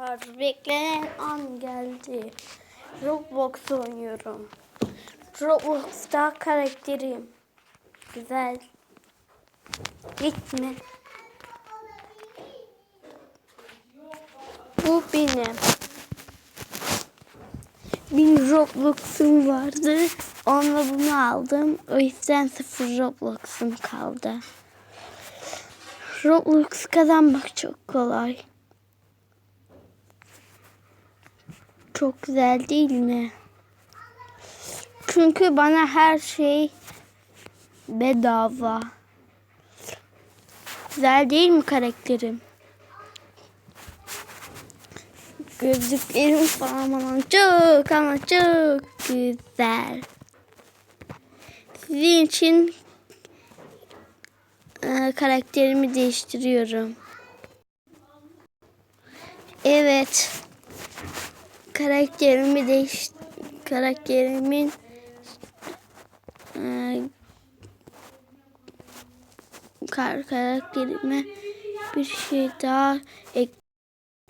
Ar- Beklenen an geldi. Roblox oynuyorum. Roblox'ta karakterim. Güzel. Gitme. Bu benim. Bin Roblox'um vardı. Onunla bunu aldım. O yüzden sıfır Roblox'um kaldı. Roblox kazanmak çok kolay. Çok güzel değil mi? Çünkü bana her şey bedava. Güzel değil mi karakterim? Gözlüklerim falan çok ama çok güzel. Sizin için e, karakterimi değiştiriyorum. Evet. Karakterimi değiş karakterimin e, kar karakterime bir şey daha ek